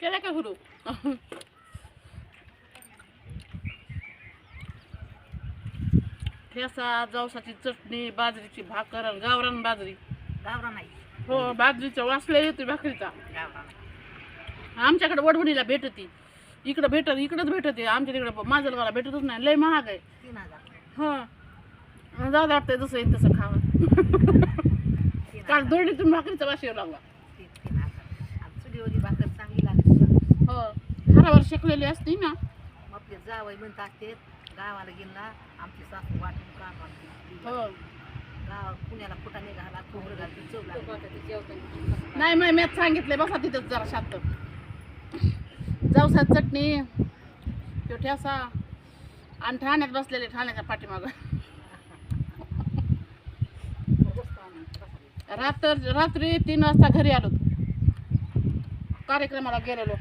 केला का गुरु ठेसा जवसाची चटणी बाजरीची भाकर आणि गावरान बाजरी. गावरा नाही हो बाजरीचा वासला येतो भाकरीचा. गावरा नाही आमच्याकडे वडवणीला भेटती. इकडं भेटत इकडंच भेटते. आमच्या तिकडे माझलगावला भेटतच नाही. लय महाग आहे. तीन हजार. हा. जाऊ वाटतंय जसं येईल तसं खावं. तीन काल दोडीतून भाकरीचा वास येऊ लागला. तीन तीन हजार. हो हरावर शेकलेली असती ना. मग आपले जावई म्हणतात ते गावाला गेला आमची सासू वाटून काम हो. गाव पुण्याला फुटाने घाला खोबरं घालते लागते नाही नाही मी सांगितलंय बसा तिथंच जरा शांत. जाऊसात चटणी. तो ठेसा आणि ठाण्यात बसलेले ठाण्याच्या पाठीमाग. रात्र रात्री तीन वाजता घरी आलो. कार्यक्रमाला गेलेलो.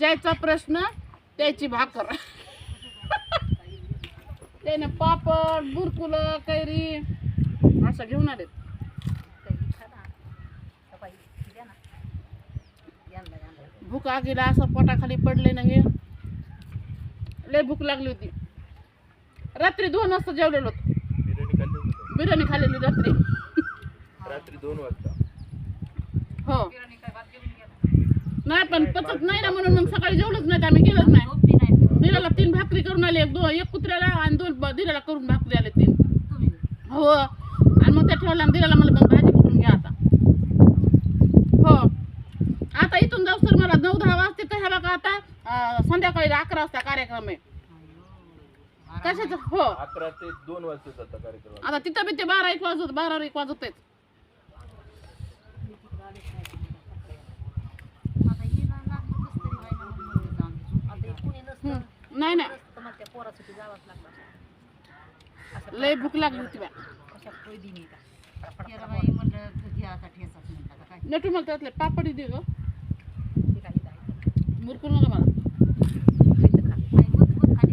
जायचा प्रश्न त्याची भाकर त्याने पापड बुरकुलं कैरी असं घेऊन आले भूक आगीला असं पोटाखाली पडले ना हे लय भूक लागली होती. रात्री दोन वाजता जेवलेलो? बिर्याणी खाल्लेली रात्री. रात्री दोन वाजता. हो. नाही पण पचत नाही ना म्हणून मग सकाळी जेवलोच नाही आम्ही गेलोच नाही. दिराला तीन भाकरी करून आले एक दोन एक कुत्र्याला आणि दोन ब- दिराला करून भाकरी आले तीन. तुम्ही हो आणि मग त्या ठेवल्या आणि दिराला मला मग भाजी करून घ्या आता? हो. आता इथून जाऊ सर मला नऊ दहा वाजते तर ह्या बघा आता अं, संध्याकाळी अकरा वाजता कार्यक्रम आहे. कशाचं? हो. अकरा ते दोन वाजता कार्यक्रम आता तिथं बी ते बारा एक वाजत बारा एक वाजत आहेत आता हे ना लागलं कसं तरी व्हायला म्हणून जाऊन. आता हे कुणी नसतं हम्म. नाही नाही. त्या पोरासाठी जावंच लागलं असं लय भूक लागली होती बा कशा पोय दिली का? म्हणलं आता ठेचाच काय. नटू मला त्यातले पापडी दे ग. नाही. मुरकून नका मला खायचं खा. आई बघ बघ खाली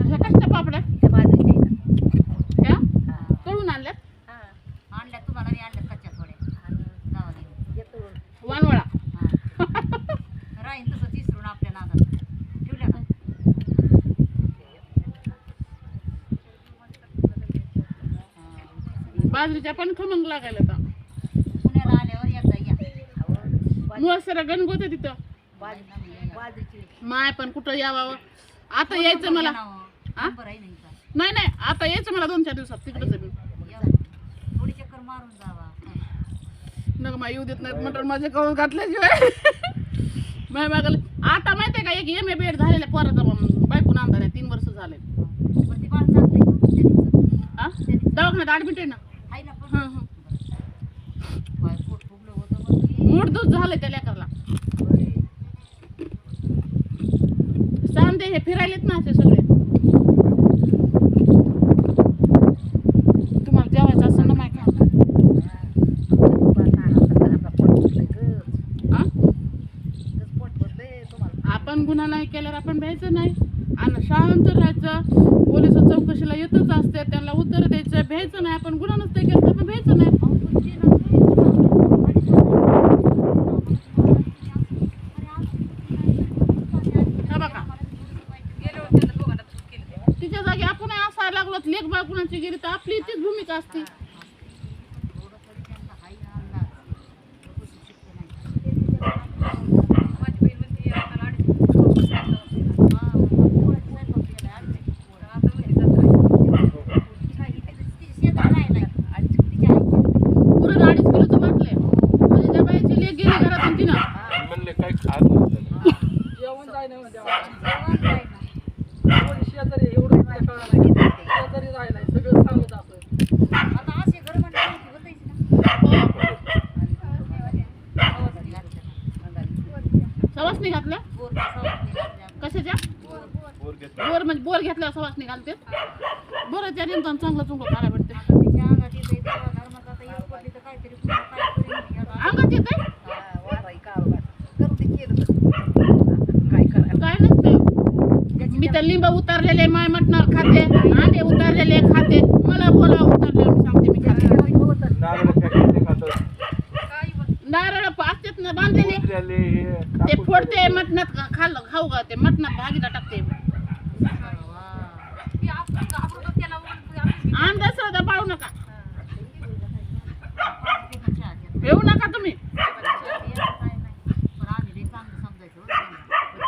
ह्या कशा पापड्या त्या बाजरीच्या इथं. ह्या हा. कळून आणल्यात हा. आणल्या तुम्हाला मी आणल्या कच्च्या थोड्या आणि गावाला येऊन. येतो वानवळा हा. राहीन तसं तिसरून आपल्या नादात ठेवल्या का बाजरीच्या पण खमंग लागायला आता. पुण्याला आल्यावर एकदा या. आवड. मुळ सर गणगोत आहे तिथं. बाजरी- बाजरीची माय पण कुठं यावं? आता यायचं मला. हा? बरं आहे नाही का? नाही नाही. आता यायचं मला दोन चार दिवसात. तिकडच आहे मी या. थोडी चक्कर मारून जावा. नग मा येऊ देत नाहीत. मटण माझे करून घातल्याशिवाय. माय मागले आता माहितीये का एक एम ए बेड झालेल्या पोराचा बायकून आणता नाही तीन वर्ष झाले. पण ती बाळ चालतंय का? त्याचं. हा दवाखान्यात ऍडमिट आहे ना. मूड दूध झालं त्या लेकरला. सांगते हे फिरायलेत ना असे सगळे. तुम्हाला जेवायचं असं ना माहिती आपण गुन्हा नाही केल्यावर आपण भ्यायचं नाही. आणि शांत राहायचं. पोलीस चौकशीला येतच असते त्यांना उत्तर द्यायचं भ्यायचं नाही. आपण गुन्हा नसते केलं. तिच्या जागी आपण असायला लागलो लेख बाळ कुणाची गेली तर आपली तीच भूमिका असते थोडं तरी त्यांना हाय अंदाज लोकं सुशिक्षित नाही. हा, तेवढं स्वयंपाक केला, आणि काय इथे ती शेतात राहिलाय. तिच्या आईच्या. पुरण अडीच किलोचं वाटलंय म्हणजे त्या बाईची लेख गेली घरातून तिनं म्हणले काय खात नव्हतं जाय नाही म्हणजे शेजारी एवढं काय कळलं नाही. शेजारी नाही सगळं सांगत असं आता असे घर म्हणलं की बोलायचं ना. सवासणी घातल्या घातल्या. कशाच्या? बोर म्हणजे बोर घेतल्यावर सवासणी घालते बरं त्या निमतान चांगलं चुंगलं खायला भेटते. अंगात येतंय तेव्हा धर्मात आता येऊ पडली तर काहीतरी पुन्हा काय करेल याला. अंगात येते काय करा काय तर लिंब उतारलेले माय मटणार खाते अंडे उतारलेले खाते. मला बोला उतारले सांगते मी खाते. नारळ असतात ना बांधलेले. ते फोडते. मटणात खाल्लं खाऊ ते मटणात भाजीला टाकते.